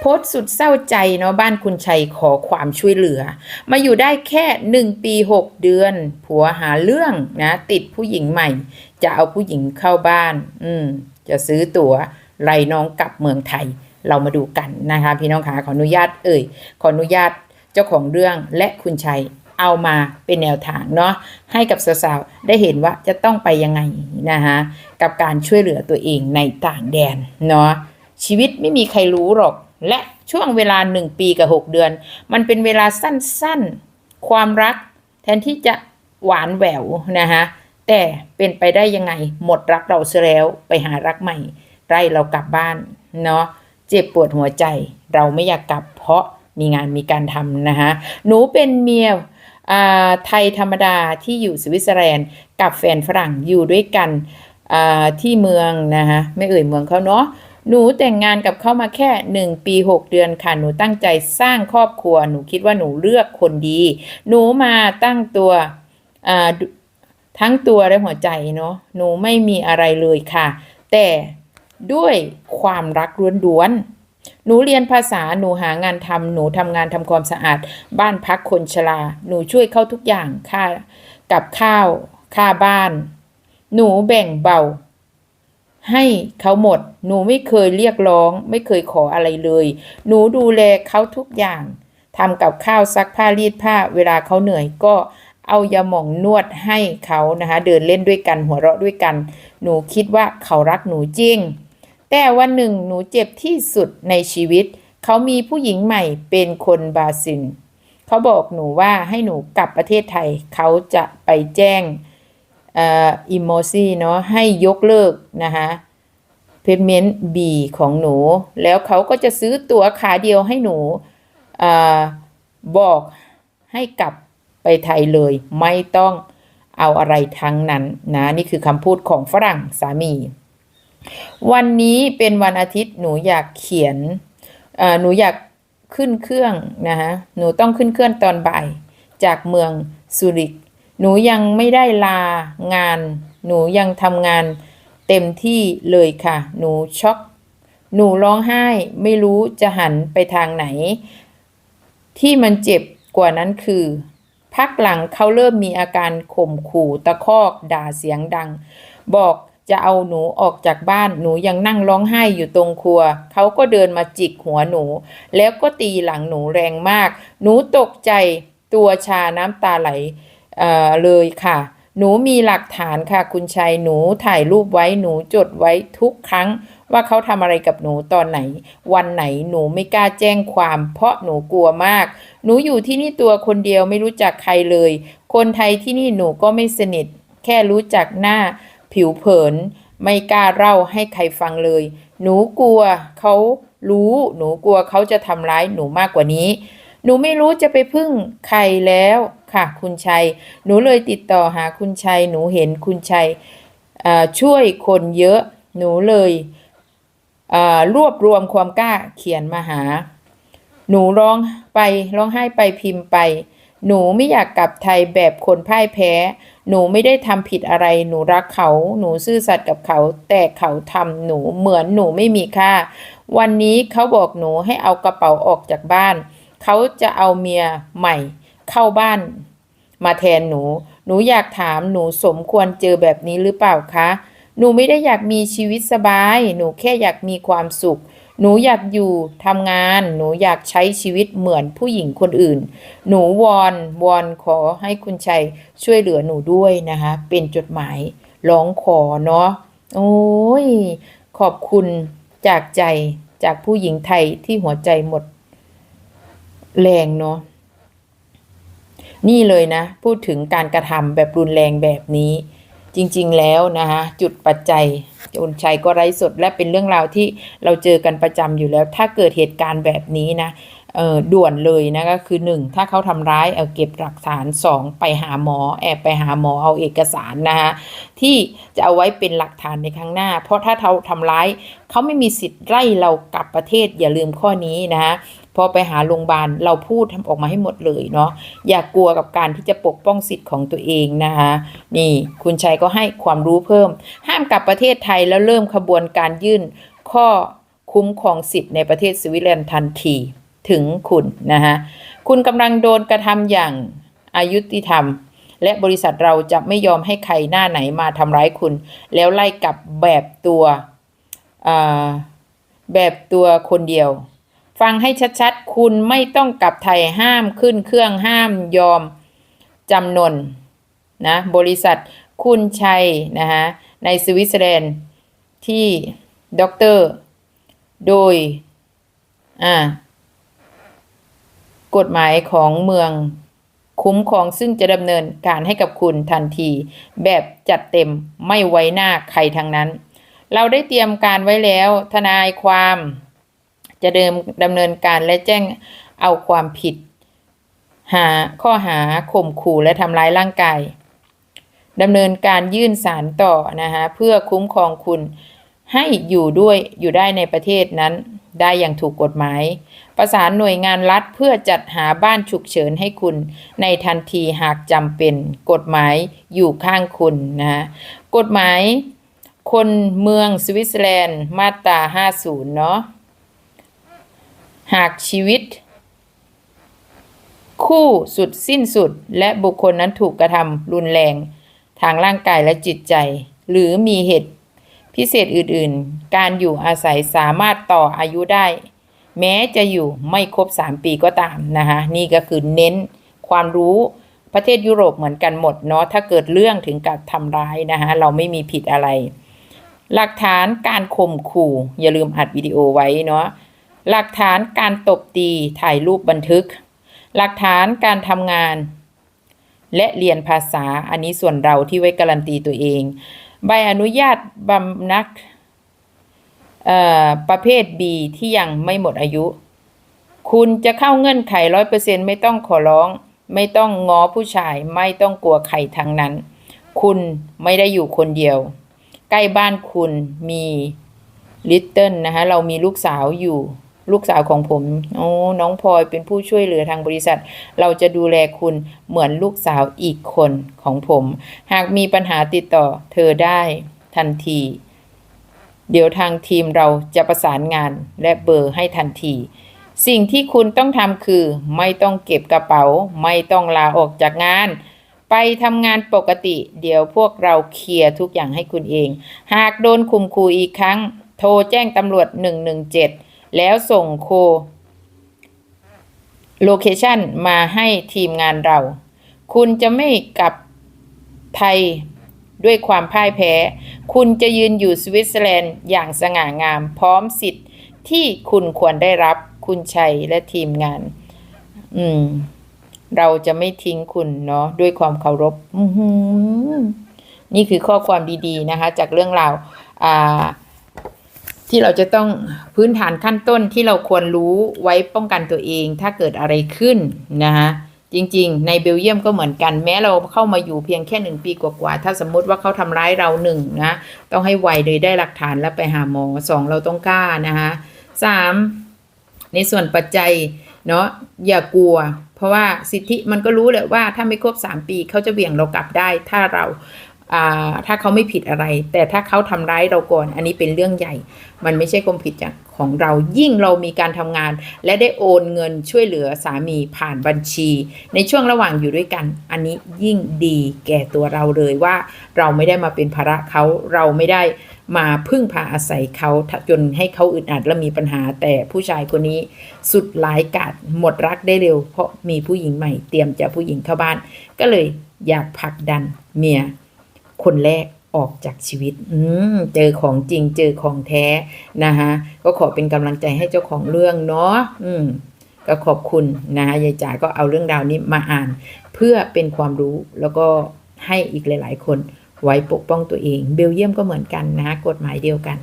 โพสต์สุดเศร้าใจเนาะบ้านคุณชัยขอความช่วยเหลือ มาอยู่ได้แค่หนึ่งปีหกเดือน ผัวหาเรื่องนะติดผู้หญิงใหม่ จะเอาผู้หญิงเข้าบ้าน อืมจะซื้อตั๋วไล่น้องกลับเมืองไทย เรามาดูกันนะคะ พี่น้องคะขออนุญาตเอ่ย ขออนุญาตเจ้าของเรื่องและคุณชัยเอามาเป็นแนวทางเนาะให้กับสาวๆได้เห็นว่าจะต้องไปยังไงนะคะกับการช่วยเหลือตัวเองในต่างแดนเนาะชีวิตไม่มีใครรู้หรอก และช่วงเวลาหนึ่งปีกับหกเดือน มันเป็นเวลาสั้นๆ ความรัก แทนที่จะหวานแหววนะคะแต่เป็นไปได้ยังไง หมดรักเราเสียแล้วไปหารักใหม่ ไล่เรากลับบ้านเนาะเจ็บปวดหัวใจ เราไม่อยากกลับเพราะมีงานมีการทำนะคะหนูเป็นเมียไทยธรรมดาที่อยู่สวิตเซอร์แลนด์กับแฟนฝรั่งอยู่ด้วยกันที่เมืองนะคะไม่เอ่ยเมืองเขาเนาะ หนูแต่งงานกับเขามาแค่หนึ่งปีหกเดือนค่ะ หนูตั้งใจสร้างครอบครัว หนูคิดว่าหนูเลือกคนดี หนูมาตั้งตัวทั้งตัวและหัวใจเนาะ หนูไม่มีอะไรเลยค่ะ แต่ด้วยความรักล้วนๆ หนูเรียนภาษา หนูหางานทำ หนูทำงานทำความสะอาด บ้านพักคนชรา หนูช่วยเขาทุกอย่าง ค่ากับข้าว ค่าบ้าน หนูแบ่งเบา ให้เขาหมด หนูไม่เคยเรียกร้อง ไม่เคยขออะไรเลย หนูดูแลเขาทุกอย่างทำกับข้าวซักผ้ารีดผ้า เวลาเขาเหนื่อยก็เอายาหม่องนวดให้เขานะคะ เดินเล่นด้วยกันหัวเราะด้วยกัน หนูคิดว่าเขารักหนูจริง แต่วันหนึ่งหนูเจ็บที่สุดในชีวิต เขามีผู้หญิงใหม่เป็นคนบราซิลเขาบอกหนูว่าให้หนูกลับประเทศไทย เขาจะไปแจ้ง อิโมซีเนาะให้ยกเลิกนะคะเพจเมนต์บีของหนู แล้วเขาก็จะซื้อตั๋วขาเดียวให้หนูอบอกให้กลับไปไทยเลย ไม่ต้องเอาอะไรทั้งนั้นนะนี่คือคำพูดของฝรั่งสามี วันนี้เป็นวันอาทิตย์หนูอยากเขียนหนูอยากขึ้นเครื่องนะคะหนูต้องขึ้นเครื่องตอนบ่าย จากเมืองซูริก หนูยังไม่ได้ลางาน หนูยังทำงานเต็มที่เลยค่ะ หนูช็อก หนูร้องไห้ไม่รู้จะหันไปทางไหน ที่มันเจ็บกว่านั้นคือ พักหลังเขาเริ่มมีอาการข่มขู่ตะคอกด่าเสียงดัง บอกจะเอาหนูออกจากบ้านหนูยังนั่งร้องไห้อยู่ตรงครัว เขาก็เดินมาจิกหัวหนู แล้วก็ตีหลังหนูแรงมาก หนูตกใจตัวชาน้ำตาไหล เออเลยค่ะ หนูมีหลักฐานค่ะ คุณชัยหนูถ่ายรูปไว้หนูจดไว้ทุกครั้ง ว่าเขาทำอะไรกับหนูตอนไหน วันไหนหนูไม่กล้าแจ้งความ เพราะหนูกลัวมาก หนูอยู่ที่นี่ตัวคนเดียวไม่รู้จักใครเลย คนไทยที่นี่หนูก็ไม่สนิท แค่รู้จักหน้าผิวเผิน ไม่กล้าเล่าให้ใครฟังเลย หนูกลัวเขารู้หนูกลัวเขาจะทำร้ายหนูมากกว่านี้ หนูไม่รู้จะไปพึ่งใครแล้ว ค่ะ คุณชัย หนูเลยติดต่อหาคุณชัย หนูเห็นคุณชัยช่วยคนเยอะ หนูเลยรวบรวมความกล้าเขียนมาหา หนูร้องไปร้องไห้ไปพิมพ์ไป หนูไม่อยากกลับไทยแบบคนพ่ายแพ้ หนูไม่ได้ทำผิดอะไร หนูรักเขา หนูซื่อสัตย์กับเขา แต่เขาทำหนูเหมือนหนูไม่มีค่า วันนี้เขาบอกหนูให้เอากระเป๋าออกจากบ้าน เขาจะเอาเมียใหม่ เข้าบ้าน มาแทนหนู หนูอยากถามหนูสมควรเจอแบบนี้หรือเปล่าคะ หนูไม่ได้อยากมีชีวิตสบาย หนูแค่อยากมีความสุข หนูอยากอยู่ทำงาน หนูอยากใช้ชีวิตเหมือนผู้หญิงคนอื่น หนูวอนวอนขอให้คุณชัยช่วยเหลือหนูด้วยนะคะ เป็นจดหมายร้องขอเนาะ โอ้ย ขอบคุณจากใจจากผู้หญิงไทยที่หัวใจหมดแรงเนาะ นี่เลยนะ พูดถึงการกระทำแบบรุนแรงแบบนี้ จริงๆแล้วนะคะจุดปัจจัยอุนชัยก็ไร้สดและเป็นเรื่องราวที่เราเจอกันประจำอยู่แล้ว ถ้าเกิดเหตุการณ์แบบนี้นะ ด่วนเลยนะก็คือ 1 ถ้าเขาทำร้ายเออเก็บหลักฐาน 2 ไปหาหมอ แอบไปหาหมอเอาเอกสารนะคะที่จะเอาไว้เป็นหลักฐานในครั้งหน้า เพราะถ้าเขาทำร้ายเขาไม่มีสิทธิ์ไล่เรากลับประเทศอย่าลืมข้อนี้นะคะพอไปหาโรงพยาบาลเราพูดทำออกมาให้หมดเลยเนาะอย่ากลัวกับการที่จะปกป้องสิทธิ์ของตัวเองนะคะนี่คุณชัยก็ให้ความรู้เพิ่ม ห้ามกลับประเทศไทยแล้วเริ่มขบวนการยื่นข้อคุ้มครองสิทธิ์ในประเทศสวิตเซอร์แลนด์ทันที ถึงคุณนะฮะคุณกำลังโดนกระทำอย่างอายุติธรรม และบริษัทเราจะไม่ยอมให้ใครหน้าไหนมาทำร้ายคุณ แล้วไล่กลับแบบตัวแบบตัวคนเดียว ฟังให้ชัดๆ คุณไม่ต้องกลับไทยห้ามขึ้นเครื่องห้ามยอมจำนนนะบริษัทคุณชัยนะฮะในสวิตเซอร์แลนด์ที่ด็อกเตอร์โดยอ่า กฎหมายของเมืองคุ้มครองซึ่งจะดำเนินการให้กับคุณทันที แบบจัดเต็มไม่ไว้หน้าใครทั้งนั้น เราได้เตรียมการไว้แล้ว ทนายความ จะเดิมดำเนินการและแจ้งเอาความผิด หาข้อหาข่มขู่และทำร้ายร่างกายดำเนินการยื่นสารต่อนะคะเพื่อคุ้มครองคุณให้อยู่ด้วยอยู่ได้ในประเทศนั้น ได้อย่างถูกกฎหมาย ประสานหน่วยงานรัฐเพื่อจัดหาบ้านฉุกเฉินให้คุณ ในทันทีหากจำเป็น กฎหมายอยู่ข้างคุณนะฮะกฎหมาย คนเมืองสวิตเซอร์แลนด์มาตรา 50 เนาะหากชีวิต คู่สุดสิ้นสุดและบุคคลนั้นถูกกระทำรุนแรง ทางร่างกายและจิตใจ หรือมีเหตุ พิเศษอื่นๆ การอยู่อาศัยสามารถต่ออายุได้ แม้จะอยู่ไม่ครบ 3 ปีก็ตามนะคะนี่ก็คือเน้นความรู้ประเทศยุโรปเหมือนกันหมดเนาะถ้าเกิดเรื่องถึงกับทำร้ายนะคะเราไม่มีผิดอะไร หลักฐานการข่มขู่อย่าลืมอัดวิดีโอไว้เนาะหลักฐานการตบตีถ่ายรูปบันทึก หลักฐานการทำงาน และเรียนภาษาอันนี้ส่วนเราที่ไว้การันตีตัวเอง ใบอนุญาตบำนักประเภท B ที่ยังไม่หมดอายุ คุณจะเข้าเงื่อนไขร้อยเปอร์เซ็นไม่ต้องขอร้อง ไม่ต้องง้อผู้ชาย ไม่ต้องกลัวใครทั้งนั้น คุณไม่ได้อยู่คนเดียว ใกล้บ้านคุณมีลิตเติ้ลนะคะเรามีลูกสาวอยู่ ลูกสาวของผมโอ้น้องพลอยเป็นผู้ช่วยเหลือทางบริษัท เราจะดูแลคุณเหมือนลูกสาวอีกคนของผม หากมีปัญหาติดต่อเธอได้ทันที เดี๋ยวทางทีมเราจะประสานงานและเบอร์ให้ทันที สิ่งที่คุณต้องทำคือไม่ต้องเก็บกระเป๋า ไม่ต้องลาออกจากงาน ไปทำงานปกติ เดี๋ยวพวกเราเคลียร์ทุกอย่างให้คุณเอง หากโดนคุมคูอีกครั้ง โทรแจ้งตำรวจ 117 แล้วส่งโคโลเคชันมาให้ทีมงานเรา คุณจะไม่กลับไทยด้วยความพ่ายแพ้ คุณจะยืนอยู่สวิตเซอร์แลนด์อย่างสง่างามพร้อมสิทธิ์ที่คุณควรได้รับคุณชัยและทีมงาน อืม เราจะไม่ทิ้งคุณเนาะด้วยความเคารพอือหือนี่คือข้อความดีๆนะคะ จากเรื่องราว อ่า ที่เราจะต้องพื้นฐานขั้นต้นที่เราควรรู้ไว้ป้องกันตัวเอง ถ้าเกิดอะไรขึ้นนะคะจริง ๆ ในเบลเยียมก็เหมือนกัน แม้เราเข้ามาอยู่เพียงแค่หนึ่งปีกว่าๆถ้าสมมุติว่าเขาทำร้ายเราหนึ่งนะต้องให้ไวเลยได้หลักฐานแล้วไปหาหมอสองเราต้องกล้านะคะสามในส่วนปัจจัยเนาะอย่ากลัว เพราะว่าสิทธิมันก็รู้แหละว่าถ้าไม่ครบ 3 ปีเขาจะเบี่ยงเรากลับได้ ถ้าเรา ถ้าเขาไม่ผิดอะไร แต่ถ้าเขาทำร้ายเราก่อน อันนี้เป็นเรื่องใหญ่ มันไม่ใช่ความผิดจากของเรายิ่งเรามีการทำงาน และได้โอนเงินช่วยเหลือสามีผ่านบัญชี ในช่วงระหว่างอยู่ด้วยกัน อันนี้ยิ่งดีแก่ตัวเราเลยว่า เราไม่ได้มาเป็นภาระเขาเราไม่ได้มาพึ่งพาอาศัยเขาจนให้เขาอึดอัดและมีปัญหา แต่ผู้ชายคนนี้สุดหลายกาดหมดรักได้เร็ว เพราะมีผู้หญิงใหม่เตรียมจะผู้หญิงเข้าบ้าน ก็เลยอยากผลักดันเมีย คนแรกออกจากชีวิต อืม เจอของจริง เจอของแท้นะคะก็ขอเป็นกำลังใจให้เจ้าของเรื่องเนาะ อืม ก็ขอบคุณนะคะยายจ๋าก็เอาเรื่องราวนี้มาอ่าน เพื่อเป็นความรู้แล้วก็ให้อีกหลาย ๆ คนไว้ปกป้องตัวเอง เบลเยียมก็เหมือนกันนะคะกฎหมายเดียวกัน